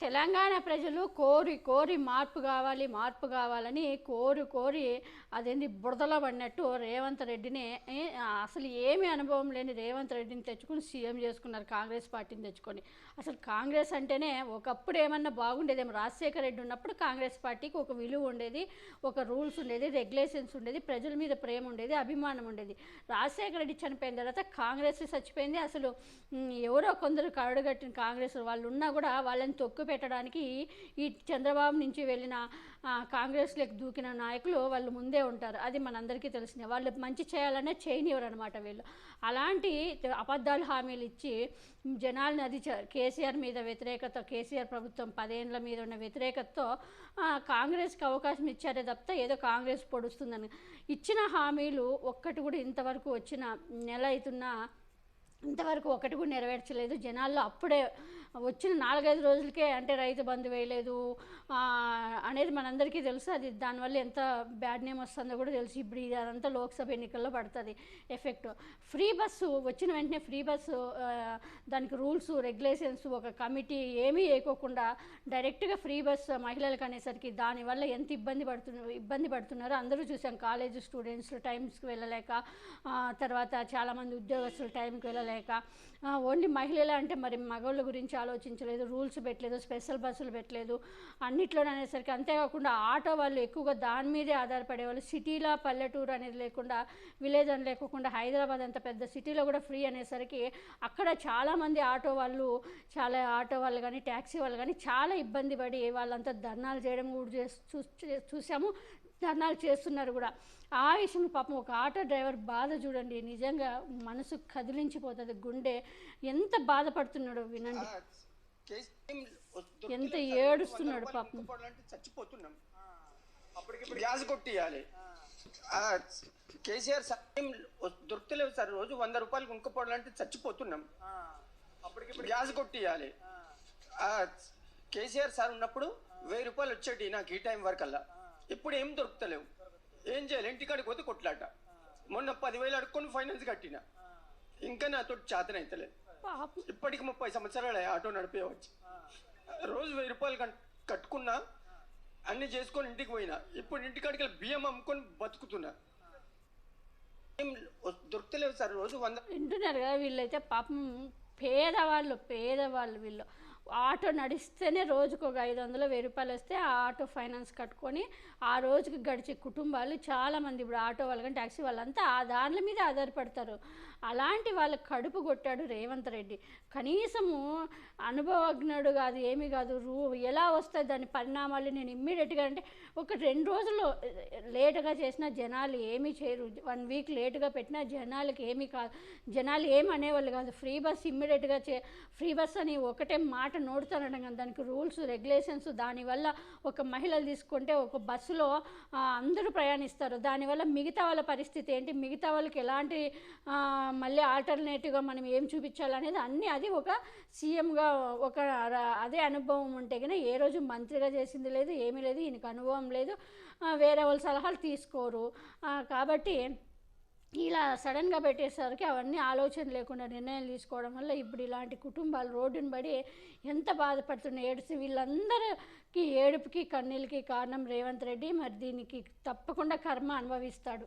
తెలంగాణ ప్రజలు కోరి కోరి మార్పు కావాలి మార్పు కావాలని కోరి కోరి అదేంది బురదలో పడినట్టు రేవంత్ రెడ్డిని అసలు ఏమి అనుభవం లేని రేవంత్ రెడ్డిని తెచ్చుకుని సీఎం చేసుకున్నారు కాంగ్రెస్ పార్టీని తెచ్చుకొని. అసలు కాంగ్రెస్ అంటేనే ఒకప్పుడు ఏమన్నా బాగుండేదేమో. రాజశేఖర రెడ్డి ఉన్నప్పుడు కాంగ్రెస్ పార్టీకి ఒక విలువ ఉండేది ఒక రూల్స్ ఉండేది రెగ్యులేషన్స్ ఉండేది ప్రజల మీద ప్రేమ ఉండేది అభిమానం ఉండేది. రాజశేఖర రెడ్డి చనిపోయిన తర్వాత కాంగ్రెస్ చచ్చిపోయింది. అసలు ఎవరో కొందరు కరడుగట్టిన కాంగ్రెస్ వాళ్ళు ఉన్నా కూడా వాళ్ళని తొక్కు పెట్టడానికి ఈ చంద్రబాబు నుంచి వెళ్ళిన కాంగ్రెస్లోకి దూకిన నాయకులు వాళ్ళు ముందే ఉంటారు. అది మనందరికీ తెలిసిందే. వాళ్ళు మంచి చేయాలనే చేయనివ్వరు అనమాట వీళ్ళు. అలాంటి అబద్ధాలు హామీలు ఇచ్చి జనాలను అది కేసీఆర్ మీద వ్యతిరేకత కేసీఆర్ ప్రభుత్వం పదేండ్ల మీద ఉన్న వ్యతిరేకతతో కాంగ్రెస్కి అవకాశం ఇచ్చారే తప్ప ఏదో కాంగ్రెస్ పొడుస్తుందని. ఇచ్చిన హామీలు ఒక్కటి కూడా ఇంతవరకు వచ్చిన నెల అవుతున్నా ఇంతవరకు ఒకటి కూడా నెరవేర్చలేదు. జనాల్లో అప్పుడే వచ్చిన నాలుగైదు రోజులకే అంటే రైతు బంధు వేయలేదు. అనేది మనందరికీ తెలుసు. అది దానివల్ల ఎంత బ్యాడ్ నేమ్ వస్తుందో కూడా తెలుసు. ఇప్పుడు ఇది అదంతా లోక్సభ ఎన్నికల్లో పడుతుంది ఎఫెక్ట్. ఫ్రీ బస్సు వచ్చిన వెంటనే ఫ్రీ బస్సు దానికి రూల్స్ రెగ్యులేషన్స్ ఒక కమిటీ ఏమీ వేయకోకుండా డైరెక్ట్గా ఫ్రీ బస్సు మహిళలకు అనేసరికి దానివల్ల ఎంత ఇబ్బంది పడుతున్నారు ఇబ్బంది పడుతున్నారో అందరూ చూసాం కాలేజ్ స్టూడెంట్స్ టైమ్స్కి వెళ్ళలేక తర్వాత చాలామంది ఉద్యోగస్తులు టైంకి వెళ్ళలేక ఆ, ఓన్లీ మహిళలు అంటే మరి మగవాళ్ళ గురించి ఆలోచించలేదు రూల్స్ పెట్టలేదు స్పెషల్ బస్సులు పెట్టలేదు అన్నిట్లోనే అనేసరికి అంతేకాకుండా ఆటో వాళ్ళు ఎక్కువగా దాని మీదే ఆధారపడేవాళ్ళు సిటీలో పల్లెటూరు అనేది లేకుండా విలేజ్ అని లేకుండా హైదరాబాద్ అంత పెద్ద సిటీలో కూడా ఫ్రీ అనేసరికి అక్కడ చాలామంది ఆటో వాళ్ళు చాలా ఆటో వాళ్ళు కానీ ట్యాక్సీ వాళ్ళు కానీ చాలా ఇబ్బంది పడి వాళ్ళంతా ధర్నాలు చేయడం కూడా చూ- చూసాము. ధర్నాలు చేస్తున్నారు కూడా. ఆ విషయం పాపం ఒక ఆటో డ్రైవర్ బాధ చూడండి. నిజంగా మనసు కదిలించిపోతుంది. గుండె ఎంత బాధపడుతున్నాడో వినండి. ఎంత ఏడుస్తున్నాడు పాపం. అంటే చచ్చిపోతున్నాం. గ్యాస్ కొట్టియాలి. కేసీఆర్ దొరుకుతలేవు సార్. రోజు వంద రూపాయలు కొనుక్కోపోవాలంటే చచ్చిపోతున్నాం. అప్పటికిప్పుడు గ్యాస్ కొట్టియాలి. కేసీఆర్ సార్ ఉన్నప్పుడు వెయ్యి రూపాయలు వచ్చేటి నాకు ఈ టైం వరకు అలా ఇప్పుడు ఏం దొరుకుతలేవు. ఏం చేయాలి? ఇంటికాడికి పోతే కొట్లాట మొన్న పదివేలు అడుక్కొని ఫైనాన్స్ కట్టిన. ఇంకా నాతో చేతనైతలేదు. పాపం. ఇప్పటికి ముప్పై సంవత్సరాలు ఆటో నడిపేయవచ్చు. రోజు వెయ్యి రూపాయలు కట్- కట్టుకున్నా అన్ని చేసుకొని ఇంటికి పోయినా. ఇప్పుడు ఇంటికాడికి బియ్యం అమ్ముకొని బతుకుతున్నా. ఏం దొరుకుతలేవు సార్. రోజు వంద వింటున్నారు కదా వీళ్ళైతే పాపం. పేదవాళ్ళు పేదవాళ్ళు వీళ్ళు. ఆటో నడిస్తేనే రోజుకు ఒక ఐదు వందలు వెయ్యి రూపాయలు వస్తే ఆ ఆటో ఫైనాన్స్ కట్టుకొని ఆ రోజుకి గడిచే కుటుంబాలు చాలామంది ఇప్పుడు ఆటో వాళ్ళు కానీ ట్యాక్సీ వాళ్ళంతా ఆ దానిల మీద ఆధారపడతారు. అలాంటి వాళ్ళ కడుపు కొట్టాడు రేవంత్ రెడ్డి. కనీసము అనుభవజ్ఞుడు కాదు ఏమీ కాదు రూ ఎలా వస్తాయి దాని పరిణామాలు నేను ఇమ్మీడియట్గా అంటే ఒక రెండు రోజులు లేటుగా చేసిన జనాలు ఏమీ చేయరు. వన్ వీక్ లేటుగా పెట్టినా జనాలకి ఏమీ కాదు. జనాలు ఏమనేవాళ్ళు అనేవాళ్ళు కాదు. ఫ్రీ బస్ ఇమ్మీడియట్గా చే ఫ్రీ బస్ అని ఒకటే మాట నోడుతానడం కానీ దానికి రూల్స్ రెగ్యులేషన్స్ దానివల్ల ఒక మహిళలు తీసుకుంటే ఒక బస్సులో అందరూ ప్రయాణిస్తారు. దానివల్ల మిగతా వాళ్ళ పరిస్థితి ఏంటి? మిగతా వాళ్ళకి ఎలాంటి మళ్ళీ ఆల్టర్నేటివ్గా మనం ఏం చూపించాలనేది అన్నీ అది ఒక సీఎంగా ఒక అదే అనుభవం ఉంటే కానీ ఏ రోజు మంత్రిగా చేసింది లేదు ఏమీ లేదు ఈయనకు అనుభవం లేదు. వేరే వాళ్ళ సలహాలు తీసుకోరు. కాబట్టి ఇలా సడన్గా పెట్టేసరికి అవన్నీ ఆలోచన లేకుండా నిర్ణయం తీసుకోవడం వల్ల ఇప్పుడు ఇలాంటి కుటుంబాలు రోడ్డును పడి ఎంత బాధపడుతున్నాయి. ఏడుసి వీళ్ళందరికీ ఏడుపుకి కన్నీళ్ళకి కారణం రేవంత్ రెడ్డి. మరి దీనికి తప్పకుండా కర్మ అనుభవిస్తాడు.